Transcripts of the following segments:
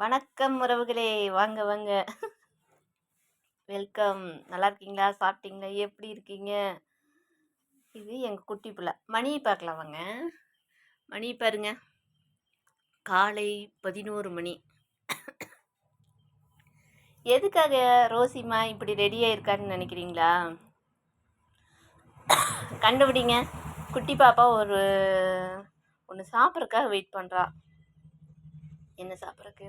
வணக்கம் உறவுகளே. வாங்க வாங்க. வெல்கம். நல்லா இருக்கீங்களா? சாப்பிட்டீங்களா? எப்படி இருக்கீங்க? இது எங்கள் குட்டி பிள்ளை. மணி பார்க்கலாம் வாங்க. மணி பாருங்க. காலை பதினோரு மணி. எதுக்காக ரோசிமா இப்படி ரெடியாக இருக்கான்னு நினைக்கிறீங்களா? கண்டுபிடிங்க. குட்டி பாப்பா ஒரு ஒன்று சாப்பிட்றதுக்காக வெயிட் பண்ணுறா என்ன சாப்பிட்றக்கு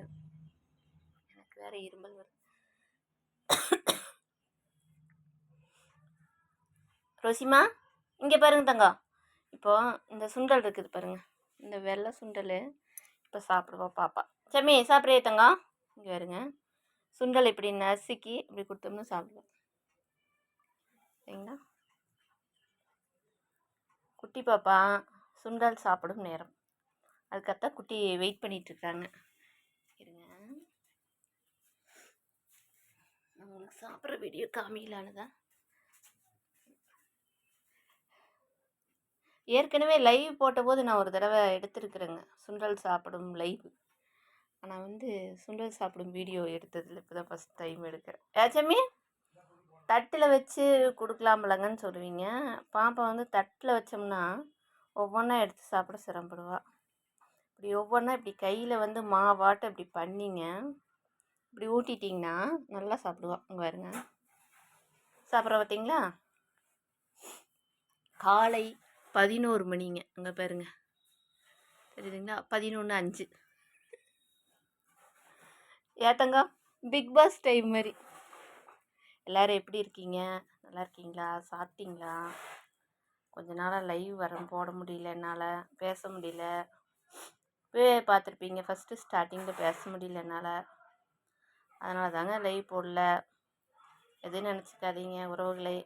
எனக்கு வேற இருமல் வருது. ரோசிமா இங்கே பாருங்க தங்கம் இப்போ இந்த சுண்டல் இருக்குது பாருங்க. இந்த வெள்ளை சுண்டல் இப்போ சாப்பிடுவோம் பாப்பா. சமி சாப்பிட்றியே தங்கம் இங்கே வருங்க. சுண்டல் இப்படி நசுக்கி இப்படி கொடுத்தோம்னா சாப்பிடுவோம் சரிங்களா? குட்டி பாப்பா சுண்டல் சாப்பிடும் நேரம். அதுக்காகத்தான் குட்டி வெயிட் பண்ணிகிட்ருக்காங்க இருங்க. உங்களுக்கு சாப்பிட்ற வீடியோ காமிக்கலான்னு ஏற்கனவே லைவ் போட்டபோது நான் ஒரு தடவை எடுத்துருக்குறேங்க. சுண்டல் சாப்பிடும் லைவ் ஆனால் வந்து சுண்டல் சாப்பிடும் வீடியோ எடுத்ததில் இப்போ தான் ஃபஸ்ட் டைம் எடுக்கிறேன் ஏச்சமி தட்டில் வச்சு கொடுக்கலாம்லங்கன்னு சொல்லுவீங்க. பாப்பா வந்து தட்டில் வச்சோம்னா ஒவ்வொன்றா எடுத்து சாப்பிட சிரமப்படுவாள் இப்படி ஒவ்வொன்றா இப்படி கையில் வந்து மாவாட்டம் இப்படி பண்ணிங்க. இப்படி ஊட்டிட்டிங்கன்னா நல்லா சாப்பிடுவான் அங்கே பாருங்க. சாப்பிட்ற பார்த்தீங்களா காலை பதினோரு மணிங்க அங்கே பாருங்க. தெரியுதுங்களா? பதினொன்று அஞ்சு. ஏத்தங்க பிக் பாஸ் டைம் மாதிரி எல்லோரும் எப்படி இருக்கீங்க? நல்லா இருக்கீங்களா? சாப்பிட்டீங்களா? கொஞ்ச நாளாக லைவ் வர போட முடியல என்னால் பேச முடியல. இப்போவே பார்த்துருப்பீங்க ஃபஸ்ட்டு ஸ்டார்டிங்கில் பேச முடியல என்னால். அதனால தாங்க லைவ் போடல. எதுவும் நினச்சிக்காதீங்க. உறவுகளை.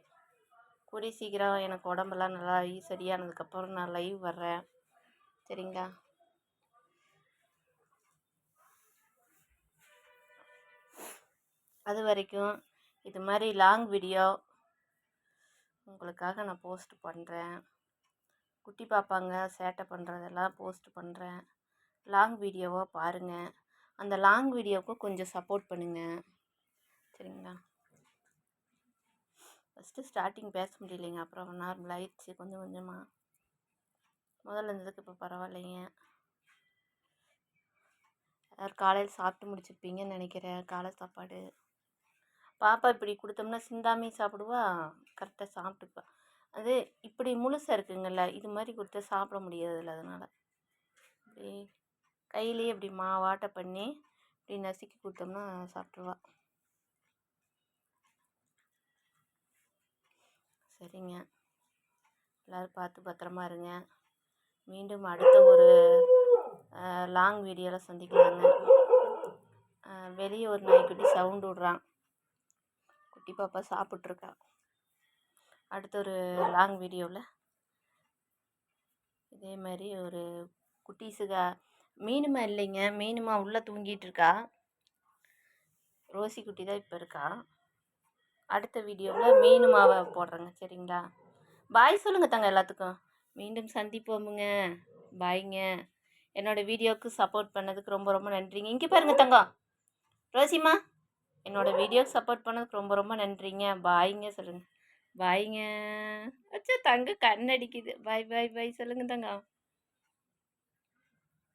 கூடி சீக்கிரம் எனக்கு உடம்பெல்லாம் நல்லா சரியானதுக்கப்புறம் நான் லைவ் வர்றேன். சரிங்களா? அது வரைக்கும் இது மாதிரி லாங் வீடியோ உங்களுக்காக நான் போஸ்ட் பண்ணுறேன் குட்டி பாப்பாங்க சேட்டை பண்ணுறதெல்லாம் போஸ்ட் பண்ணுறேன் லாங் வீடியோவாக பாருங்கள் அந்த லாங் வீடியோவுக்கு கொஞ்சம் சப்போர்ட் பண்ணுங்கள் சரிங்களா? ஃபஸ்ட்டு ஸ்டார்டிங் பேச முடியலைங்க. அப்புறம் நார்மல் ஆயிடுச்சு கொஞ்சம் கொஞ்சமாக முதல்ல இருந்ததுக்கு இப்போ பரவாயில்லைங்க. யார் காலையில் சாப்பிட்டு முடிச்சிருப்பீங்கன்னு நினைக்கிறேன். காலை சாப்பாடு. பாப்பா இப்படி கொடுத்தோம்னா சிந்தாமே சாப்பிடுவா? கரெக்டாக சாப்பிட்டுப்பா. அது இப்படி முழுசாக இருக்குங்கள்ல இது மாதிரி கொடுத்தா சாப்பிட முடியாதுல்ல அதனால். இப்படி கையிலேயே இப்படி மாவாட்ட பண்ணி இப்படி நசுக்கி கொடுத்தோம்னா சாப்பிட்ருவா. சரிங்க. எல்லோரும் பார்த்து பத்திரமா இருங்க. மீண்டும் அடுத்த ஒரு லாங் வீடியோவில் சந்திக்கலாங்க. வெளியே ஒரு நாய்க்குட்டி சவுண்டு விடுறான். குட்டி பாப்பா சாப்பிட்ருக்கா. அடுத்த ஒரு லாங் வீடியோவில் இதே மாதிரி ஒரு குட்டீஸுக மீனுமா இல்லைங்க. மீனுமா உள்ளே தூங்கிட்டு இருக்கா? ரோசி குட்டி தான் இப்போ இருக்கா? அடுத்த வீடியோவில் மீனுமாவை போடுறேங்க. சரிங்களா? பாய் சொல்லுங்கள் தங்க எல்லாத்துக்கும். மீண்டும் சந்திப்போமுங்க. பாய்ங்க. என்னோடய வீடியோவுக்கு சப்போர்ட் பண்ணதுக்கு ரொம்ப ரொம்ப நன்றிங்க. இங்கே பாருங்கள் தங்கம் ரோசிமா என்னோடய வீடியோவுக்கு சப்போர்ட் பண்ணதுக்கு ரொம்ப ரொம்ப நன்றிங்க. பாய்ங்க சொல்லுங்கள் பாய்ங்க. அச்சா தங்க கண் அடிக்குது பாய் பாய் பாய். சொல்லுங்கள் தங்கம்